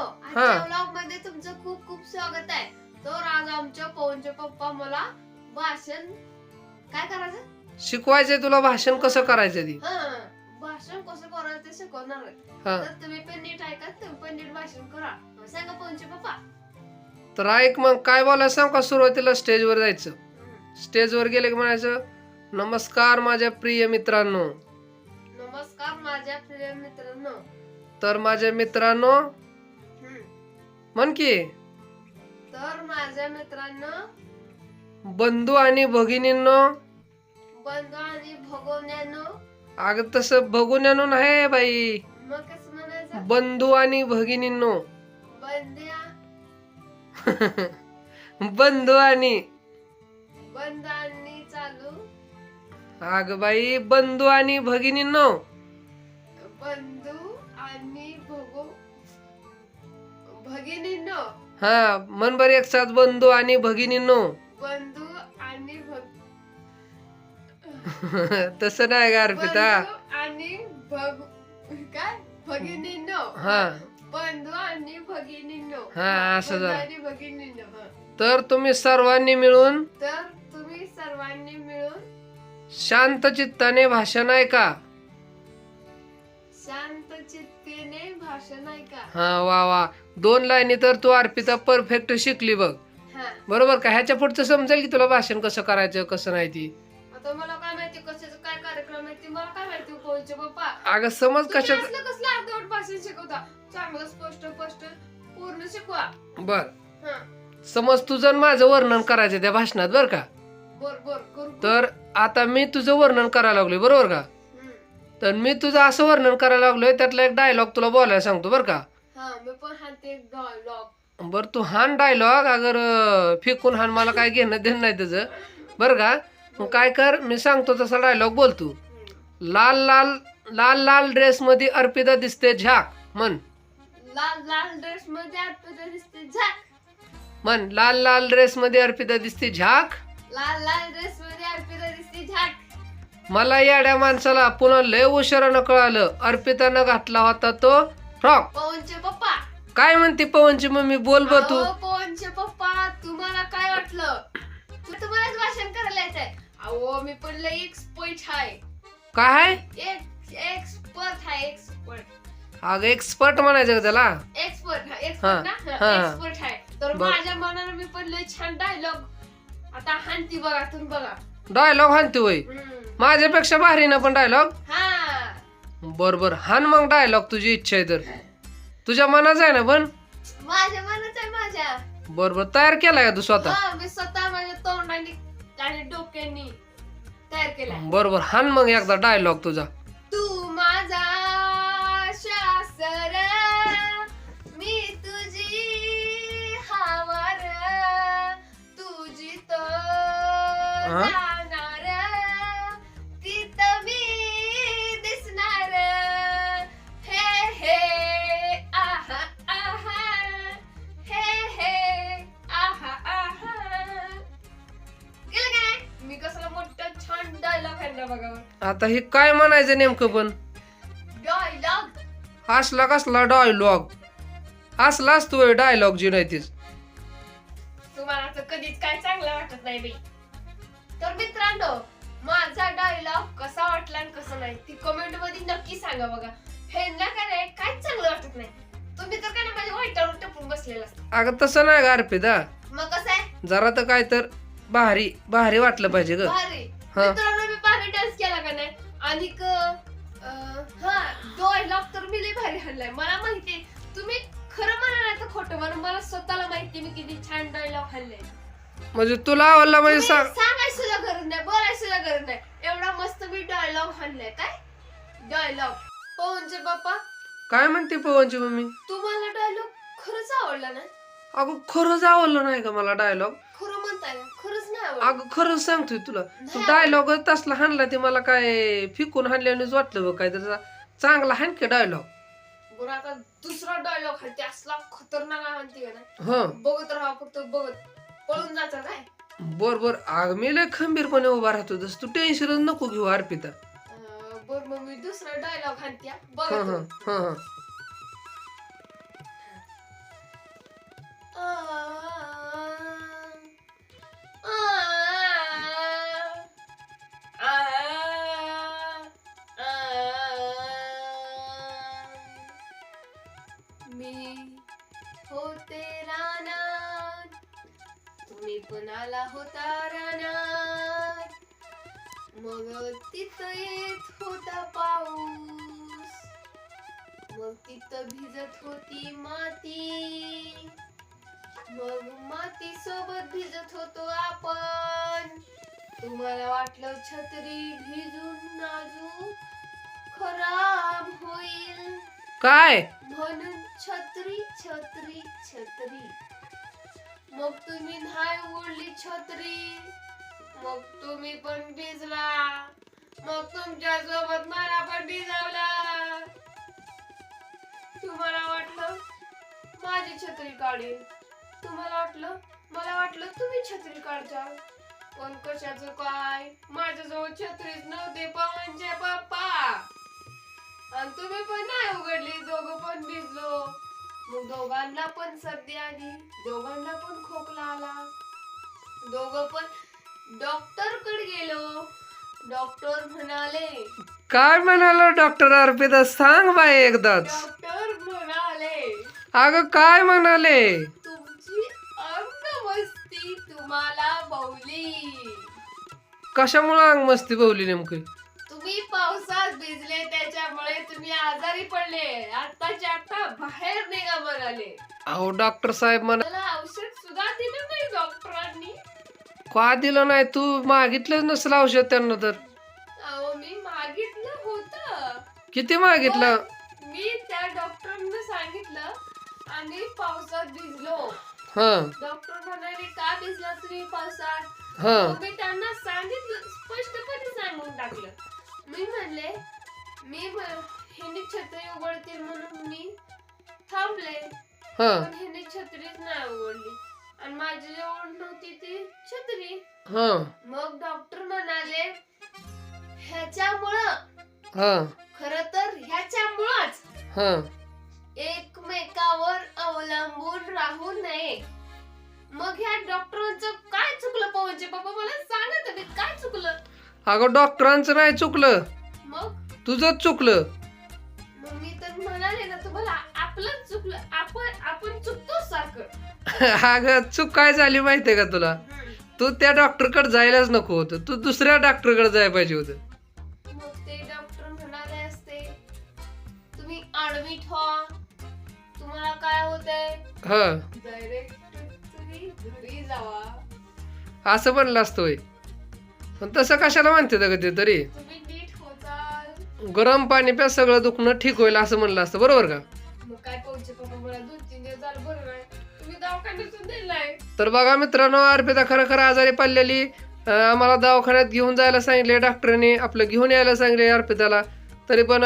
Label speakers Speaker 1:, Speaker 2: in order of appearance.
Speaker 1: आजच्या मध्ये तुमचं खूप खूप स्वागत आहे. तर आज आमच्या पवनचे पप्पा मला भाषण काय करायचं?
Speaker 2: शिकवायचंय तुला भाषण कसं करायचं ती?
Speaker 1: हा भाषण कसं करायचं ते शिकवणार आहे.
Speaker 2: हा.
Speaker 1: तर तुम्ही पण नीट ऐका तुम्ही पण नीट भाषण करा. मग सांगा पवनचे पप्पा.
Speaker 2: तर ऐक मग काय बोलायचं सांग का सुरुवातीला स्टेजवर जायचं?
Speaker 1: हम्म.
Speaker 2: स्टेजवर गेले की म्हणायचं नमस्कार माझ्या प्रिय मित्रांनो.
Speaker 1: नमस्कार माझ्या प्रिय मित्रांनो.
Speaker 2: तर माझ्या मित्रांनो. म्हण की.
Speaker 1: तर माझ्या मित्रांनो
Speaker 2: बंधू आणि भगिनींनो.
Speaker 1: बंधू आणि भगवण्यानो.
Speaker 2: अगं तसं बघून नाही बाई.
Speaker 1: मग कसं म्हणायचं?
Speaker 2: बंधू आणि भगिनींनो.
Speaker 1: बंद्या
Speaker 2: बंधू आणि.
Speaker 1: बंद आणि चालू.
Speaker 2: अग बाई बंधू आणि भगिनींनो.
Speaker 1: बंधू भगिनींनो.
Speaker 2: हा मन बर एक साथ बंधू आणि भगिनींनो.
Speaker 1: बंधू आणि भग
Speaker 2: तसं नाही का अर्पिता?
Speaker 1: बंधू आणि भग काय? भगिनींनो.
Speaker 2: हा.
Speaker 1: बंधू आणि भगिनींनो.
Speaker 2: हा, असं
Speaker 1: बंधू
Speaker 2: झालं.
Speaker 1: आणि भगिनींनो हा.
Speaker 2: तर तुम्ही सर्वांनी मिळून
Speaker 1: तर तुम्ही सर्वांनी मिळून
Speaker 2: शांत चित्ताने भाषण ऐका
Speaker 1: शांत चित्तेने भाषण ऐका
Speaker 2: हा वा वा. दोन लाईनी तर तू अर्पिता परफेक्ट शिकली बघ. बरोबर का? ह्याच्या पुढचं समजेल की तुला भाषण कसं करायचं कसं नाही ती?
Speaker 1: आता मला काय माहिती कशाचं काय कार्यक्रम आहे ते मला काय माहिती कोणचे पप्पा
Speaker 2: अगं समज
Speaker 1: कसलं अर्धवट भाषण शिकवता? चांगलं स्पष्ट स्पष्ट पूर्ण शिकवा.
Speaker 2: बर. समज तुझं माझं वर्णन करायचं त्या भाषणात बर का? तर आता मी तुझं वर्णन करायला लागलोय बरोबर का. तर मी तुझं असं वर्णन करायला लागलोय त्यातला एक डायलॉग तुला बोलायला सांगतो बरं का?
Speaker 1: हा मी पण ते डायलॉग
Speaker 2: बर तू हान डायलॉग अगर अं, फेकून हान मला काय घेणं देणं नाही त्याचं. बरं का? मग काय कर मी सांगतो तसा डायलॉग बोल तू. लाल लाल लाल लाल ड्रेस मध्ये अर्पिता दिसते झाक मन
Speaker 1: लाल लाल ड्रेस मध्ये अर्पिता दिसते झाक.
Speaker 2: मन लाल लाल ड्रेस मध्ये अर्पिता दिसते झाक.
Speaker 1: लाल लाल ड्रेस मध्ये अर्पिता दिसते झाक.
Speaker 2: मला येड्या माणसाला पुन्हा लय उशिरानं कळालं अर्पितानं घातला होता तो फ्रॉक
Speaker 1: पवनचे
Speaker 2: काय म्हणते पवनची मम्मी? बोल ब तू.
Speaker 1: अहो, पवनचे पप्पा तुम्हाला काय वाटलं? तू तुम्हालाच भाषण करायला येतंय. अहो मी पण लय एक्सपर्ट आहे
Speaker 2: काय आहे
Speaker 1: एक एक्सपर्ट आहे एक्सपर्ट
Speaker 2: अगं एक्सपर्ट म्हणायचं का त्याला?
Speaker 1: एक्सपर्ट एक्सपर्ट ना?
Speaker 2: हा.
Speaker 1: एक्सपर्ट आहे तर
Speaker 2: बर.
Speaker 1: माझ्या मनानं मी पण लय छान डायलॉग आता हानती बघा तुम्ही बघा.
Speaker 2: डायलॉग हानते होय.
Speaker 1: हम्म.
Speaker 2: माझ्यापेक्षा भारी ना पण डायलॉग
Speaker 1: हा.
Speaker 2: बर बर. हान मग डायलॉग तुझी इच्छा आहे तर. तुझ्या मनाचं आहे ना पण?
Speaker 1: माझ्या मनात आहे माझ्या.
Speaker 2: बर बर. तयार केलाय का तू स्वतः?
Speaker 1: हा मी स्वतः माझ्या तोंडाने आणि डोक्यानी तयार केलाय.
Speaker 2: बर बर. हान मग एकदा डायलॉग तुझा.
Speaker 1: तू माझा शासर मी तुझी हावर तुझी तो जाणार
Speaker 2: आता हे काय म्हणायचं नेमकं पण?
Speaker 1: डायलॉग
Speaker 2: असला कसला डायलॉग असला असतो डायलॉग जी नाही तीच
Speaker 1: तुम्हाला तर कधीच काय चांगलं वाटत नाही बाई. तर मित्रांनो माझा डायलॉग कसा वाटला आणि कसा नाही ती कमेंटमध्ये नक्की सांगा बघा. हे ना काय नाही काहीच चांगलं वाटत नाही. तुम्ही तर काय ना माझ्या वाईटावर टपून बसलेला असता?
Speaker 2: अगं तसं नाही का अर्पिता.
Speaker 1: मग कसं आहे?
Speaker 2: जरा तर काय तर भारी भारी वाटलं पाहिजे ग.
Speaker 1: भारी.
Speaker 2: हा.
Speaker 1: मित्रांनो भारी डान्स केला का नाही? आणि हा डायलॉग तर मी लय भारी हल्लाय मला माहिती तुम्ही खरं म्हणा नाही तर खोटं म्हणा मला स्वतःला माहिती मी किती छान डायलॉग हल्लाय
Speaker 2: म्हणजे तुला आवडला म्हणजे सांग.
Speaker 1: सांगायची सुद्धा गरज नाही बोलायची सुद्धा गरज नाही. एवढा मस्त मी डायलॉग हाणलाय काय? डायलॉग पवनचे बाप्पा
Speaker 2: काय म्हणते पवनची मम्मी?
Speaker 1: तुम्हाला डायलॉग खरंच आवडला ना?
Speaker 2: अगं खरंच आवडलं नाही का मला डायलॉग
Speaker 1: खरं म्हणताय ना खरंच नाही आवडलं.
Speaker 2: अगं खरंच सांगतोय तुला. तू डायलॉग तसला हाणला ते मला काय फिकून हाणल्यानेच वाटलं बघ काय त्याचा चांगला हाण की डायलॉग
Speaker 1: बरं आता दुसरा डायलॉग असला खतरनाक हाणते का ना
Speaker 2: ह.
Speaker 1: बघत राहा फक्त बघत. पळून जायचं काय?
Speaker 2: बर बर. अग मी लय खंबीरपणे उभा राहतो. तस तू टेन्शनच नको घेऊ अर्पिता.
Speaker 1: अं, बरं मग मी दुसरा डायलॉग हाणते हा.
Speaker 2: हं, हं. हं, हं.
Speaker 1: पण आला होता रानात मग तिथं येत होता पाऊस. मग तिथं भिजत होती माती. मग माती सोबत भिजत होतो आपण. तुम्हाला वाटलं छत्री भिजून नाजूक खराब होईल?
Speaker 2: काय?
Speaker 1: म्हणून छत्री छत्री छत्री. मग तुम्ही नाही उडली छत्री. मग तुम्ही पण भिजला. मग तुमच्यासोबत मला पण भिजवला. तुम्हाला वाटलं? माझी छत्री काढेल तुम्हाला वाटलं? मला वाटलं तुम्ही छत्री काढता. पण कशाचं काय? माझ्याजवळ छत्रीच नव्हते पवनचे पप्पा. आणि तुम्ही पण नाही उघडली. दोघं पण भिजलो. मग दोघांना पण सर्दी आली दोघांना पण खोकला आला. दोघं पण डॉक्टरकडे गेलो. डॉक्टर म्हणाले
Speaker 2: काय म्हणालो डॉक्टर अर्पिता? सांग बाई एकदाच.
Speaker 1: डॉक्टर म्हणाले
Speaker 2: अगं काय म्हणाले?
Speaker 1: तुमची अंगमस्ती तुम्हाला बवली.
Speaker 2: कशामुळे अंग मस्ती बोवली नेमकी?
Speaker 1: भिजले त्याच्यामुळे तुम्ही आजारी पडले. आताच्या आता बाहेर निघा म्हणाले
Speaker 2: अहो डॉक्टर साहेब म्हणा
Speaker 1: मला औषध सुद्धा दिलं नाही डॉक्टरांनी
Speaker 2: का दिलं नाही? तू मागितलंच नसेल औषध त्यांना तर.
Speaker 1: अहो मी मागितलं होतं.
Speaker 2: किती मागितलं?
Speaker 1: मी त्या डॉक्टरांना सांगितलं आणि पावसात भिजलो.
Speaker 2: हा.
Speaker 1: डॉक्टर म्हणाले का भिजला तुम्ही पावसात?
Speaker 2: हा.
Speaker 1: मग मी त्यांना सांगितलं स्पष्टपणे सांगून टाकलं. मी म्हणले मी ह्याने छत्री उघडतील म्हणून मी थांबले.
Speaker 2: हा.
Speaker 1: पण छत्रीच नाही उघडली. आणि माझ्या जवळ नव्हती ती छत्री.
Speaker 2: हा.
Speaker 1: मग डॉक्टर म्हणाले ह्याच्यामुळं.
Speaker 2: हा.
Speaker 1: खर तर ह्याच्यामुळंच.
Speaker 2: हा.
Speaker 1: एकमेकावर अवलंबून राहू नये. मग ह्या डॉक्टरांचं काय चुकलं पवनचे? बाबा मला सांगा तुम्ही काय चुकलं?
Speaker 2: अगं डॉक्टरांचं नाही चुकलं. तुझंच चुकलं.
Speaker 1: मग मी तर म्हणाले ना तुम्हाला आपलंच चुकलं. आपण आपण चुकतो सारखं.
Speaker 2: अगं चूक काय झाली माहितीये का तुला? तू त्या डॉक्टरकडे जायलाच नको होतं. तू दुसऱ्या डॉक्टरकडे जायला पाहिजे होतं.
Speaker 1: मग ते डॉक्टर म्हणाले असते तुम्ही ऍडमिट व्हा. तुम्हाला काय होतंय?
Speaker 2: हा.
Speaker 1: डायरेक्ट तुम्ही घरी जावा.
Speaker 2: असं म्हणलं असतं पण तसं कशाला म्हणते का ते तरी? गरम पाणी प्या सगळं दुखणं ठीक होईल असं म्हणलं असतं. बरोबर का?
Speaker 1: मग काय पवनचे पप्पा मला दोन तीन दिवस झालं बरं नाही. तुम्ही दवाखान्यातून दिलाय
Speaker 2: तर बघा मित्रांनो अर्पिता खरं खरं आजारी पडलेली. अं, आम्हाला दवाखान्यात घेऊन जायला सांगितले डॉक्टरने आपलं घेऊन यायला सांगितले अर्पिताला तरी पण